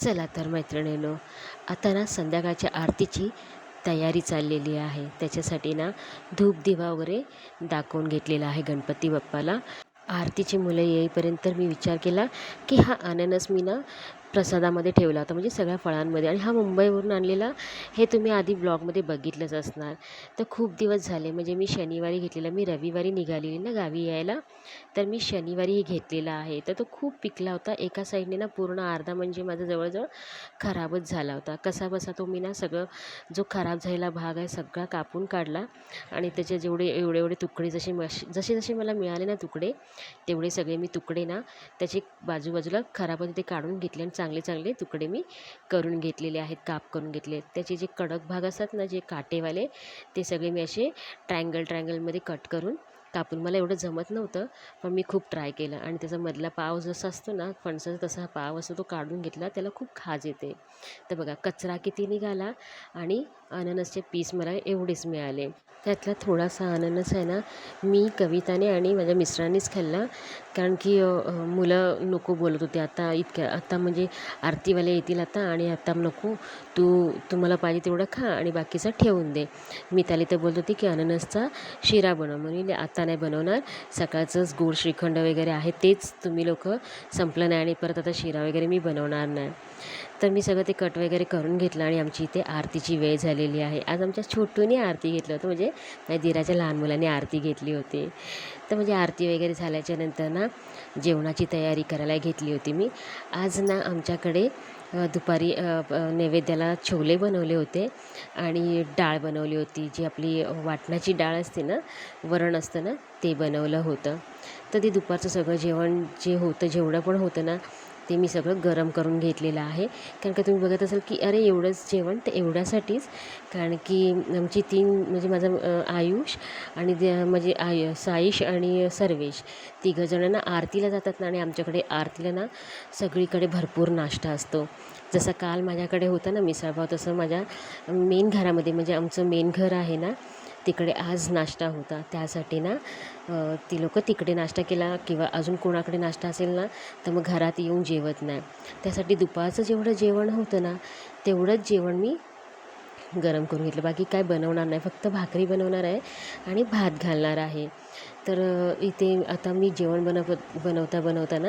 चला तर मैत्रिणीनो आता ना संध्याकाळच्या आरतीची तयारी चाललेली आहे. त्याच्यासाठी ना धूप दिवा वगैरे दाखवून घेतलेला आहे गणपती बाप्पाला. आरतीची मुलं येईपर्यंत मी विचार केला की हा अननस मी ना प्रसादामध्ये ठेवला होता म्हणजे सगळ्या फळांमध्ये. आणि हा मुंबईवरून आणलेला हे तुम्ही आधी ब्लॉगमध्ये बघितलंच असणार. तर खूप दिवस झाले म्हणजे मी शनिवारी घेतलेला मी रविवारी निघालेली ना गावी यायला. तर मी शनिवारीही घेतलेला आहे. तर तो खूप पिकला होता. एका साईडने ना पूर्ण अर्धा म्हणजे माझा जवळजवळ खराबच झाला होता. कसा बसा तो मी ना सगळं जो खराब झालेला भाग आहे सगळा कापून काढला. आणि त्याचे जेवढे एवढे एवढे तुकडे जसे मश जसे जसे मला मिळाले ना तुकडे तेवढे सगळे मी तुकडे ना त्याचे बाजूबाजूला खराब होते ते काढून घेतले आणि चांगले चांगले तुकडे मी करून घेतलेले आहेत काप करून घेतले त्याचे जे कडक भाग असतात ना जे काटेवाले ते सगळे मी असे ट्रायंगल ट्रायंगलमध्ये कट करून कापून. मला एवढं जमत नव्हतं पण मी खूप ट्राय केलं. आणि त्याचा मधला पाव जसा असतो ना फणसाचा तसा पाव असतो तो काढून घेतला. त्याला खूप खाज येते. तर बघा कचरा किती निघाला आणि अननसचे पीस मला एवढेच मिळाले. त्यातला थोडासा अननस आहे ना मी कविताने आणि माझ्या मिस्टरांनीच खाल्ला. कारण की मुलं नको बोलत होते. आता इतक्या आता म्हणजे आरतीवाले येतील आता आणि आता नको. तू तुम्हाला पाहिजे तेवढं खा आणि बाकीचं ठेवून दे. मी त्याला तर बोलत होती की अननसचा शिरा बनव. म्हणून आता नाही बनवणार. सकाळचंच गोड श्रीखंड वगैरे आहे तेच तुम्ही लोक संपलं नाही आणि परत आता शिरा वगैरे मी बनवणार नाही. तर मी सगळं ते कट वगैरे करून घेतलं आणि आमची इथे आरतीची वेळ झालेली आहे. आज आमच्या छोटूने आरती घेतलं होतं म्हणजे माझ्या दिराच्या लहान मुलांनी आरती घेतली होती. तर म्हणजे आरती वगैरे झाल्याच्यानंतर ना जेवणाची तयारी करायला घेतली होती मी. आज ना आमच्याकडे दुपारी नैवेद्याला छोले बनवले होते आणि डाळ बनवली होती. जी आपली वाटणाची डाळ असते ना वरण असतं ना ते बनवलं होतं. तर ते दुपारचं सगळं जेवण जे होतं जेवढं पण होतं ना ते मी सगळं गरम करून घेतलेलं आहे. कारण का तुम्ही बघत असाल की अरे एवढंच जेवण तर एवढ्यासाठीच. कारण की आमची तीन म्हणजे माझं आयुष आणि जे म्हणजे आय साईश आणि सर्वेश तिघंजणं ना आरतीला जातात ना आणि आमच्याकडे आरतीला ना सगळीकडे भरपूर नाश्ता असतो. जसं काल माझ्याकडे होता ना मिसळपाव तसं माझ्या मेन घरामध्ये म्हणजे आमचं मेन घर आहे ना तिकडे आज नाश्ता होता. त्यासाठी ना ती लोकं तिकडे नाश्ता केला किंवा अजून कोणाकडे नाश्ता असेल ना तर मग घरात येऊन जेवत नाही. त्यासाठी दुपारचं जेवढं जेवण होतं ना तेवढंच जेवण मी गरम करून घेतलं. बाकी काय बनवणार नाही. फक्त भाकरी बनवणार आहे आणि भात घालणार आहे. तर इथे आता मी जेवण बनव बनवता बनवताना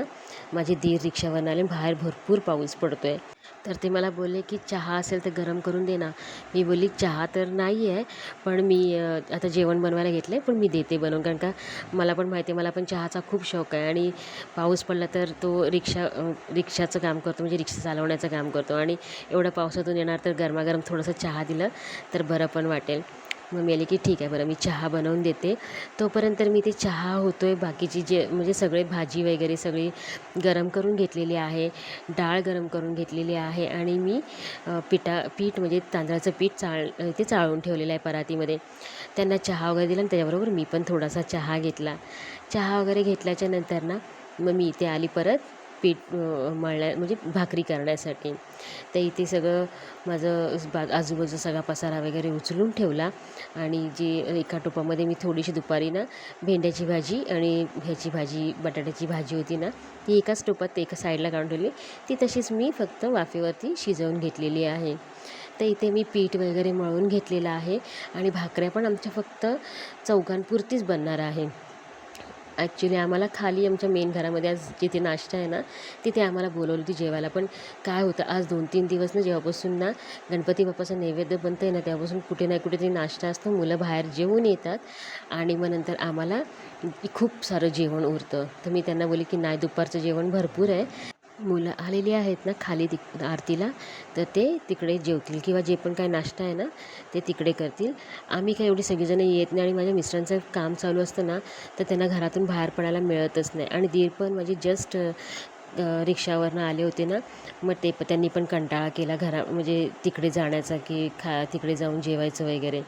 माझी माझे दीर रिक्षावरून आले बाहेर भरपूर पाऊस पडतो आहे तर ते मला बोलले की चहा असेल तर गरम करून दे ना. मी बोलली चहा तर नाही आहे पण मी आता जेवण बनवायला घेतलं आहे पण मी देते बनवून. कारण का मला पण माहिती आहे मला पण चहाचा खूप शौक आहे आणि पाऊस पडला तर तो रिक्षा रिक्षाचं काम करतो म्हणजे रिक्षा चालवण्याचं काम करतो आणि एवढ्या पावसातून येणार तर गरमागरम थोडंसं चहा दिलं तर बरं पण वाटेल. मग मी आले की ठीक आहे बरं मी चहा बनवून देते. तोपर्यंत मी ते चहा होतो आहे बाकीची जे म्हणजे सगळे भाजी वगैरे सगळी गरम करून घेतलेली आहे डाळ गरम करून घेतलेली आहे आणि मी पिठा पीठ म्हणजे तांदळाचं पीठ चाळ ते चाळून ठेवलेलं आहे परातीमध्ये. त्यांना चहा वगैरे दिला आणि त्याच्याबरोबर मी पण थोडासा चहा घेतला. चहा वगैरे घेतल्याच्या नंतर ना मग मी इथे आली परत. पीठ मळण्या म्हणजे भाकरी करण्यासाठी. तर इथे सगळं माझं बा आजूबाजू सगळा पसारा वगैरे उचलून ठेवला. आणि जे एका टोपामध्ये मी थोडीशी दुपारी ना भेंड्याची भाजी आणि ह्याची भाजी बटाट्याची भाजी होती ना ती एकाच टोपात एका साईडला काढून ठेवली. ती तशीच मी फक्त वाफेवरती शिजवून घेतलेली आहे. तर इथे मी पीठ वगैरे मळून घेतलेलं आहे. आणि भाकऱ्या पण आमच्या फक्त चौघांपुरतीच बनणार आहे. ॲक्च्युली आम्हाला खाली आमच्या मेन घरामध्ये आज जिथे नाश्ता आहे ना तिथे आम्हाला बोलवली होती जेवायला. पण काय होतं आज दोन तीन दिवस ना जेव्हापासून ना गणपती बाप्पाचा नैवेद्य बनतं आहे ना तेव्हापासून कुठे ना कुठेतरी नाश्ता असतो मुलं बाहेर जेवून येतात. आणि मग नंतर आम्हाला खूप सारं जेवण उरतं. तर मी त्यांना बोलले की नाही दुपारचं जेवण भरपूर आहे. मुलं आलेली आहेत ना खाली तिक आरतीला तर ते तिकडे जेवतील किंवा जे पण काय नाश्ता आहे ना ते तिकडे करतील. आम्ही काय एवढी सगळीजणं येत नाही आणि माझ्या मिस्टरांचं काम चालू असतं ना तर त्यांना घरातून बाहेर पडायला मिळतच नाही. आणि दीर पण माझी जस्ट रिक्षावरनं आले होते ना मग ते प त्यांनी पण कंटाळा केला घरा म्हणजे तिकडे जाण्याचा की खा तिकडे जाऊन जेवायचं वगैरे.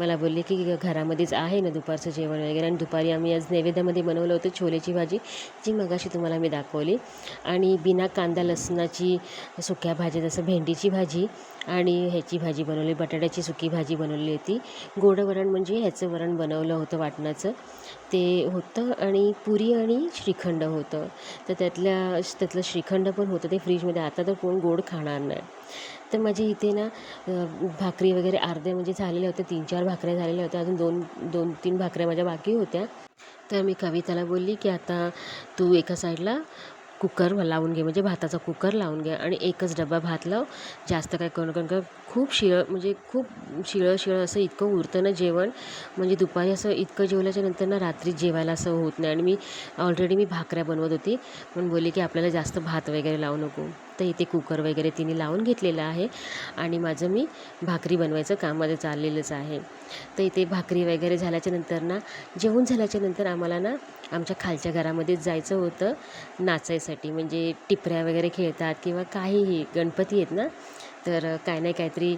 मला बोलले की घरामध्येच आहे ना दुपारचं जेवण वगैरे. आणि दुपारी आम्ही आज नैवेद्यामध्ये बनवलं होतं छोलेची भाजी जी मगाशी तुम्हाला मी दाखवली. आणि बिना कांदा लसणाची सुक्या भाज्या जसं भेंडीची भाजी आणि ह्याची भाजी बनवली बटाट्याची सुकी भाजी बनवली होती. गोड वरण म्हणजे ह्याचं वरण बनवलं होतं वाटणाचं. ते होतं आणि पुरी आणि श्रीखंड होतं. तर त्यातल्या त्यातलं श्रीखंड पण होतं ते फ्रीजमध्ये आता तर कोण गोड खाणार नाही. तर माझी इथे ना भाकरी वगैरे अर्ध्या म्हणजे झालेल्या होत्या तीन चार भाकऱ्या झालेल्या होत्या अजून दोन दोन तीन भाकऱ्या माझ्या बाकी होत्या. तर मी कविताला बोलली की आता तू एका साईडला कुकर लावून घे म्हणजे भाताचा कुकर लावून घे आणि एकच डबा भात लाव. जास्त काय करू कारण का खूप शिळं म्हणजे खूप शिळं शिळं असं इतकं उरतं ना जेवण. म्हणजे दुपारी असं इतकं जेवल्याच्या नंतर ना रात्री जेवायला असं होत नाही. आणि मी ऑलरेडी मी भाकऱ्या बनवत होती. पण बोलली की आपल्याला जास्त भात वगैरे लावू नको. तर इथे कुकर वगैरे तिने लावून घेतलेलं आहे. आणि माझं मी भाकरी बनवायचं कामामध्ये चाललेलंच आहे. तर इथे भाकरी वगैरे झाल्याच्यानंतर ना जेवण झाल्याच्यानंतर आम्हाला ना आमच्या खालच्या घरामध्येच जायचं होतं नाचायसाठी. म्हणजे टिपऱ्या वगैरे खेळतात किंवा काहीही गणपती आहेत ना तर काय नाही काहीतरी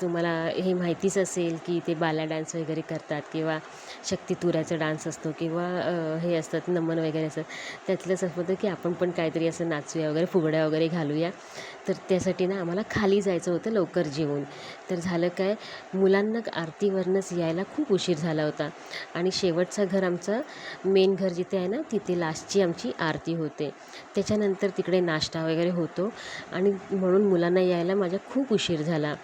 तुम्हाला हे माहितीच असेल की ते बाला डान्स वगैरे करतात किंवा शक्ती तुऱ्याचा डान्स असतो किंवा हे असतात नमन वगैरे असतात. त्यातलंच असं होतं की आपण पण काहीतरी असं नाचूया वगैरे फुगड्या वगैरे घालूया. तर त्यासाठी ना आम्हाला खाली जायचं होतं लवकर जेवून. तर झालं काय मुलांना आरतीवरनंच यायला खूप उशीर झाला होता. आणि शेवटचं घर आमचं मेन घर जिथे आहे ना तिथे लास्टची आमची आरती होते. त्याच्यानंतर तिकडे नाश्ता वगैरे होतो. आणि म्हणून मुलांना यायला माझा खूप उशीर झाला.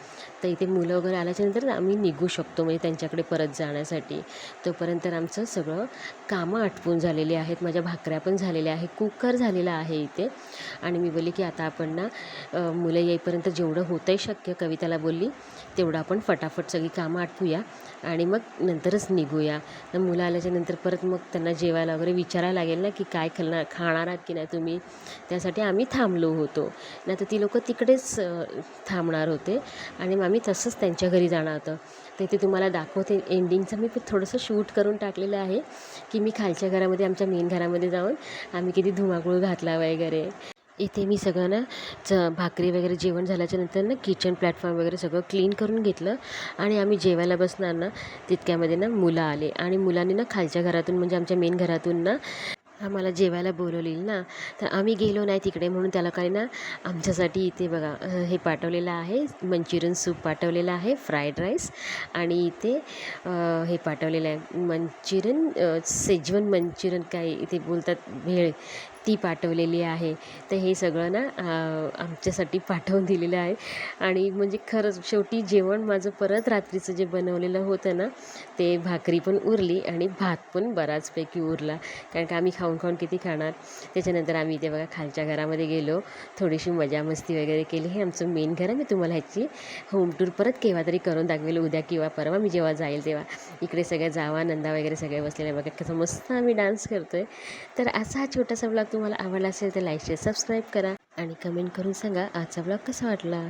तर इथे मुलं वगैरे आल्याच्यानंतर आम्ही निघू शकतो म्हणजे त्यांच्याकडे परत जाण्यासाठी. तोपर्यंत आमचं सगळं कामं आटपून झालेली आहेत. माझ्या भाकऱ्या पण झालेल्या आहे कुकर झालेला आहे इथे. आणि मी बोलली की आता आपण ना मुलं येईपर्यंत जेवढं होतं आहे शक्य कविताला बोलली तेवढं आपण फटाफट सगळी कामं आटपूया आणि मग नंतरच निघूया. तर मुलं आल्याच्यानंतर परत मग त्यांना जेवायला वगैरे विचारायला लागेल ना की काय खाणार खाणार आहात की नाही तुम्ही? त्यासाठी आम्ही थांबलो होतो. नाही तर ती लोकं तिकडेच थांबणार होते. आणि मग आम्ही तसंच त्यांच्या घरी जाणार होतं. तर ते तुम्हाला दाखवते एंडिंगचं मी पण थोडंसं शूट करून टाकलेलं आहे की मी खालच्या घरामध्ये आमच्या मेन घरामध्ये जाऊन आम्ही किती धुमाकूळ घातला वगैरे. इथे मी सगळं ना च भाकरी वगैरे जेवण झाल्याच्यानंतर ना किचन प्लॅटफॉर्म वगैरे सगळं क्लीन करून घेतलं. आणि आम्ही जेवायला बसणार ना तितक्यामध्ये ना मुलं आले. आणि मुलांनी ना खालच्या घरातून म्हणजे आमच्या मेन घरातून ना आम्हाला जेवायला बोलवलेलं ना तर आम्ही गेलो नाही तिकडे म्हणून त्याला काही ना आमच्यासाठी इथे बघा हे पाठवलेलं आहे मंचुरियन सूप पाठवलेलं आहे फ्राईड राईस आणि इथे हे पाठवलेलं आहे मंचुरियन सेजवन मंचुरियन काय इथे बोलतात भेळ ती पाठवलेली आहे. तर हे सगळं ना आमच्यासाठी पाठवून दिलेलं आहे. आणि म्हणजे खरंच शेवटी जेवण माझं परत रात्रीचं जे बनवलेलं होतं ना ते भाकरी पण उरली आणि भात पण बराचपैकी उरला. कारण का आम्ही खाऊन खाऊन किती खाणार? त्याच्यानंतर आम्ही इथे बघा खालच्या घरामध्ये गेलो. थोडीशी मजा मस्ती वगैरे केली. हे आमचं मेन घर आहे. मी तुम्हाला ह्याची होम टूर परत केव्हा तरी करून दाखवेल. उद्या किंवा परवा मी जेव्हा जाईल तेव्हा. इकडे सगळ्या जावा नंदा वगैरे सगळे बसलेले बघा. कसं मस्त आम्ही डान्स करतो आहे तर असा हा छोटासा ब्लॉग तुम्हाला आवडला असेल तर लाईक शेअर सबस्क्राईब करा आणि कमेंट करून सांगा आजचा ब्लॉग कसा वाटला.